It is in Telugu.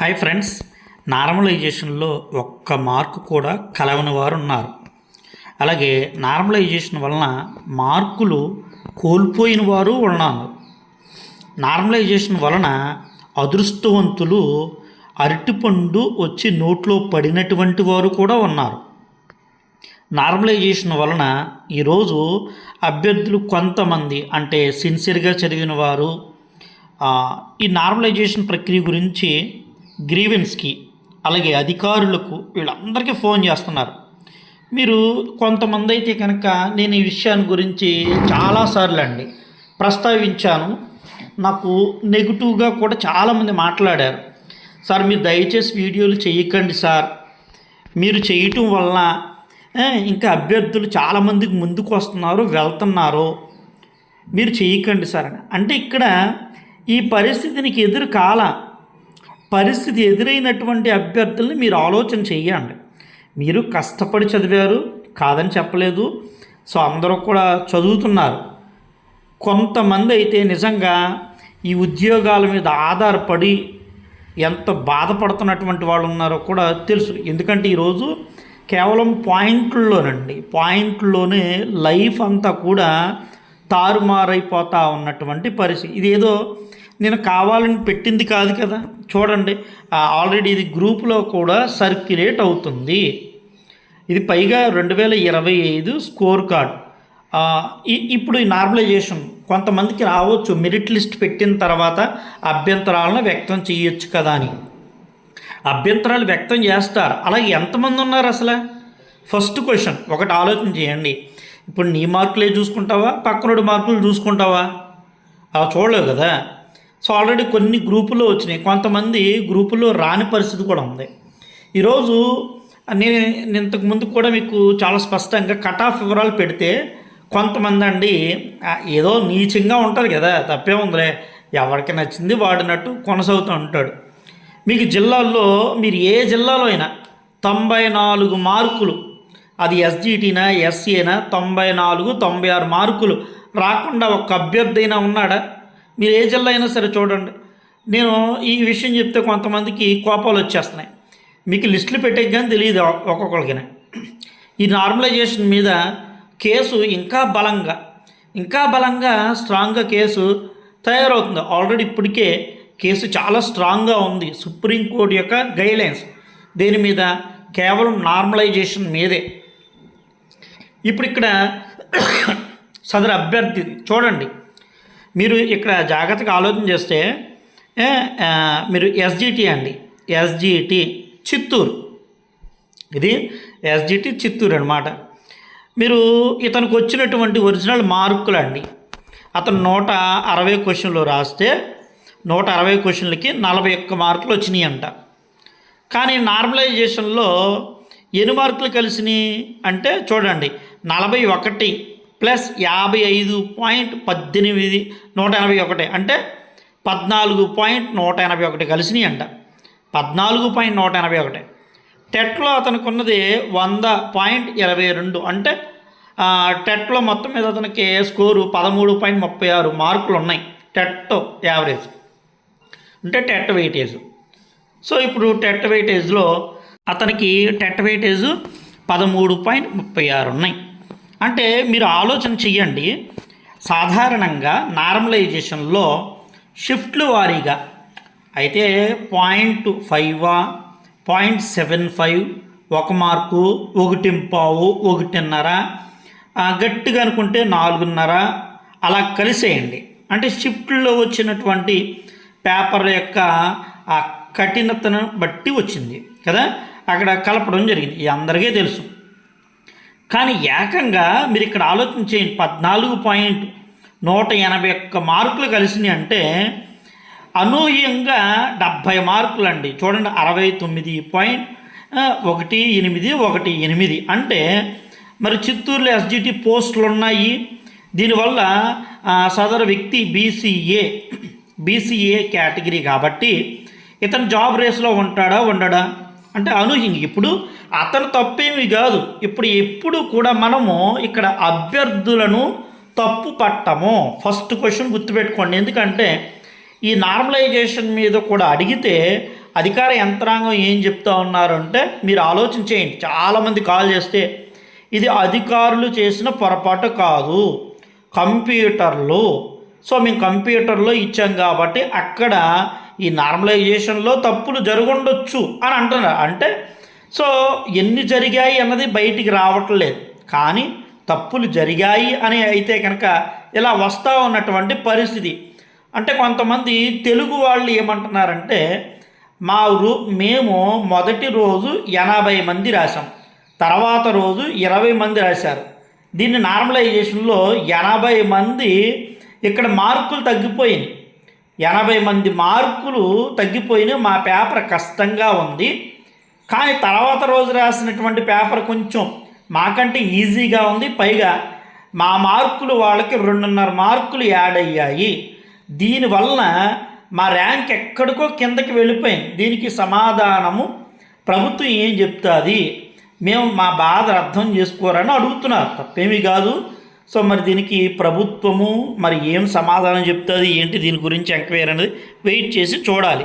హాయ్ ఫ్రెండ్స్ నార్మలైజేషన్లో ఒక్క మార్కు కూడా కలవని వారు ఉన్నారు. అలాగే నార్మలైజేషన్ వలన మార్కులు కోల్పోయిన వారు ఉన్నారు నార్మలైజేషన్ వలన అదృష్టవంతులు అరటిపండు వచ్చి నోట్లో పడినటువంటి వారు కూడా ఉన్నారు. నార్మలైజేషన్ వలన ఈరోజు అభ్యర్థులు కొంతమంది అంటే సిన్సియర్గా చదివిన వారు ఈ నార్మలైజేషన్ ప్రక్రియ గురించి గ్రీవెన్స్కి అలాగే అధికారులకు వీళ్ళందరికీ ఫోన్ చేస్తున్నారు. మీరు కొంతమంది అయితే కనుక నేను ఈ విషయాన్ని గురించి చాలాసార్లు అండి ప్రస్తావించాను. నాకు నెగిటివ్గా కూడా చాలామంది మాట్లాడారు. సార్ మీరు దయచేసి వీడియోలు చేయకండి సార్. మీరు చేయటం వలన ఇంకా అభ్యర్థులు చాలామందికి ముందుకు వస్తున్నారు వెళ్తున్నారు. మీరు చేయకండి సార్ అంటే ఇక్కడ ఈ పరిస్థితికి ఎదురు కాల పరిస్థితి ఎదురైనటువంటి అభ్యర్థుల్ని మీరు ఆలోచన చేయండి మీరు కష్టపడి చదివారు కాదని చెప్పలేదు. సో అందరూ కూడా చదువుతున్నారు. కొంతమంది అయితే నిజంగా ఈ ఉద్యోగాల మీద ఆధారపడి ఎంత బాధపడుతున్నటువంటి వాళ్ళు ఉన్నారో కూడా తెలుసు. ఎందుకంటే ఈరోజు కేవలం పాయింట్లలోనండి. పాయింట్లోనే లైఫ్ అంతా కూడా తారుమారైపోతూ ఉన్నటువంటి పరిస్థితి. ఇదేదో నేను కావాలని పెట్టింది కాదు కదా. చూడండి ఆల్రెడీ ఇది గ్రూప్లో కూడా సర్క్యులేట్ అవుతుంది. ఇది పైగా రెండు వేల ఇరవై ఐదు స్కోర్ కార్డ్ ఇప్పుడు ఈ నార్మలైజేషన్ కొంతమందికి రావచ్చు మెరిట్ లిస్ట్ పెట్టిన తర్వాత అభ్యంతరాలను వ్యక్తం చేయొచ్చు కదా అని. అభ్యంతరాలు వ్యక్తం చేస్తారు. అలాగే ఎంతమంది ఉన్నారు అసలు? ఫస్ట్ క్వశ్చన్ ఒకటి ఆలోచన చేయండి. ఇప్పుడు నీ మార్కులే చూసుకుంటావా? పక్కనోడి మార్కులు చూసుకుంటావా? అలా చూడలేవు కదా. సో ఆల్రెడీ కొన్ని గ్రూపుల్లో వచ్చినాయి. కొంతమంది గ్రూపుల్లో రాని పరిస్థితి కూడా ఉంది. ఈరోజు నేను ఇంతకుముందు ఇంతకు ముందు కూడా మీకు చాలా స్పష్టంగా కట్ ఆఫ్ వివరాలు పెడితే కొంతమంది అండి ఏదో నీచంగా ఉంటారు కదా తప్పే ఉందిలే. ఎవరికి నచ్చింది వాడినట్టు కొనసాగుతూ ఉంటాడు. మీకు జిల్లాల్లో మీరు ఏ జిల్లాలో అయినా తొంభై నాలుగు మార్కులు అది ఎస్జిటీనా ఎస్సీనా తొంభై నాలుగు తొంభై ఆరు మార్కులు రాకుండా ఒక అభ్యర్థి అయినా ఉన్నాడా? మీరు ఏ జిల్లా అయినా సరే చూడండి. నేను ఈ విషయం చెప్తే కొంతమందికి కోపాలు వచ్చేస్తున్నాయి. మీకు లిస్టులు పెట్టే కానీ తెలియదు ఒక్కొక్కరికినా ఈ నార్మలైజేషన్ మీద కేసు ఇంకా బలంగా ఇంకా బలంగా స్ట్రాంగ్గా కేసు తయారవుతుంది. ఆల్రెడీ ఇప్పటికే కేసు చాలా స్ట్రాంగ్గా ఉంది. సుప్రీంకోర్టు యొక్క గైడ్లైన్స్. దేని మీద? కేవలం నార్మలైజేషన్ మీదే. ఇప్పుడు ఇక్కడ సదరు అభ్యర్థి చూడండి. మీరు ఇక్కడ జాగ్రత్తగా ఆలోచన చేస్తే మీరు ఎస్జిటి అండి. ఎస్జిటి చిత్తూరు. ఇది ఎస్జిటి చిత్తూరు అనమాట మీరు ఇతనికి వచ్చినటువంటి ఒరిజినల్ మార్కులు అండి అతను నూట అరవై క్వశ్చన్లు రాస్తే నూట అరవై క్వశ్చన్లకి నలభై ఒక్క మార్కులు వచ్చినాయి అంట. కానీ నార్మలైజేషన్లో ఎన్ని మార్కులు కలిసినాయి అంటే చూడండి నలభై ఒకటి. ప్లస్ యాభై ఐదు పాయింట్ పద్దెనిమిది నూట ఎనభై ఒకటి అంటే పద్నాలుగు పాయింట్ నూట ఎనభై ఒకటి కలిసినాయి అంట. పద్నాలుగు పాయింట్ నూట ఎనభై ఒకటి. టెట్లో అతనికి ఉన్నది వంద పాయింట్ ఇరవై రెండు అంటే టెట్లో మొత్తం మీద అతనికి స్కోరు పదమూడు పాయింట్ ముప్పై ఆరు మార్కులు ఉన్నాయి. TET average. అంటే టెట్ వెయిటేజ్. సో ఇప్పుడు టెట్ వెయిటేజ్లో అతనికి టెట్ వెయిటేజ్ పదమూడు పాయింట్ ముప్పై ఆరు ఉన్నాయి. అంటే మీరు ఆలోచన చెయ్యండి. సాధారణంగా నార్మలైజేషన్లో షిఫ్ట్లు వారీగా అయితే పాయింట్ ఫైవా పాయింట్ సెవెన్ ఫైవ్ ఒక మార్కు ఒకటి పావు ఒకటిన్నర గట్టిగా అనుకుంటే నాలుగున్నర అలా కలిసేయండి. అంటే షిఫ్ట్లో వచ్చినటువంటి పేపర్ యొక్క ఆ కఠినతను బట్టి వచ్చింది కదా? అక్కడ కలపడం జరిగింది. ఇది అందరికీ తెలుసు. కానీ ఏకంగా మీరు ఇక్కడ ఆలోచించేయండి పద్నాలుగు పాయింట్ నూట ఎనభై ఒక్క మార్కులు కలిసినాయి అంటే అనూహ్యంగా డెబ్భై మార్కులు అండి చూడండి అరవై తొమ్మిది పాయింట్ ఒకటి ఎనిమిది ఒకటి ఎనిమిది. అంటే మరి చిత్తూరులో ఎస్జిటి పోస్టులు ఉన్నాయి దీనివల్ల సదరు వ్యక్తి బీసీఏ బీసీఏ కేటగిరీ కాబట్టి ఇతను జాబ్ రేస్లో ఉంటాడా ఉండడా? అంటే అనూహ్యం ఇప్పుడు అతను తప్పేమి కాదు. ఇప్పుడు ఎప్పుడు కూడా మనము ఇక్కడ అభ్యర్థులను తప్పు పట్టము. ఫస్ట్ క్వశ్చన్ గుర్తుపెట్టుకోండి. ఎందుకంటే ఈ నార్మలైజేషన్ మీద కూడా అడిగితే అధికార యంత్రాంగం ఏం చెప్తా ఉన్నారంటే మీరు ఆలోచన చేయండి. చాలామంది కాల్ చేస్తే ఇది అధికారులు చేసిన పొరపాటు కాదు. కంప్యూటర్లు. సో మేము కంప్యూటర్లో ఇచ్చాం కాబట్టి అక్కడ ఈ నార్మలైజేషన్లో తప్పులు జరుగుండొచ్చు అని అంటున్నారు. అంటే సో ఎన్ని జరిగాయి అన్నది బయటికి రావట్లేదు. కానీ తప్పులు జరిగాయి అని అయితే కనుక ఇలా వస్తూ ఉన్నటువంటి పరిస్థితి. అంటే కొంతమంది తెలుగు వాళ్ళు ఏమంటున్నారంటే మా రూ మేము మొదటి రోజు ఎనభై మంది రాసాం తర్వాత రోజు ఇరవై మంది రాశారు. దీన్ని నార్మలైజేషన్లో ఎనభై మంది ఇక్కడ మార్కులు తగ్గిపోయినాయి. ఎనభై మంది మార్కులు తగ్గిపోయినాయి మా పేపర్ కష్టంగా ఉంది. కానీ తర్వాత రోజు రాసినటువంటి పేపర్ కొంచెం మాకంటే ఈజీగా ఉంది. పైగా మా మార్కులు వాళ్ళకి రెండున్నర మార్కులు యాడ్ అయ్యాయి. దీనివలన మా ర్యాంక్ ఎక్కడికో కిందకి వెళ్ళిపోయింది. దీనికి సమాధానము ప్రభుత్వం ఏం చెప్తుంది? మేము మా బాధ అర్థం చేసుకోరని అడుగుతున్నారు. తప్పేమీ కాదు. సో మరి దీనికి ప్రభుత్వము మరి ఏం సమాధానం చెప్తుంది? ఏంటి దీని గురించి ఎంక్వైరీ అనేది వెయిట్ చేసి చూడాలి.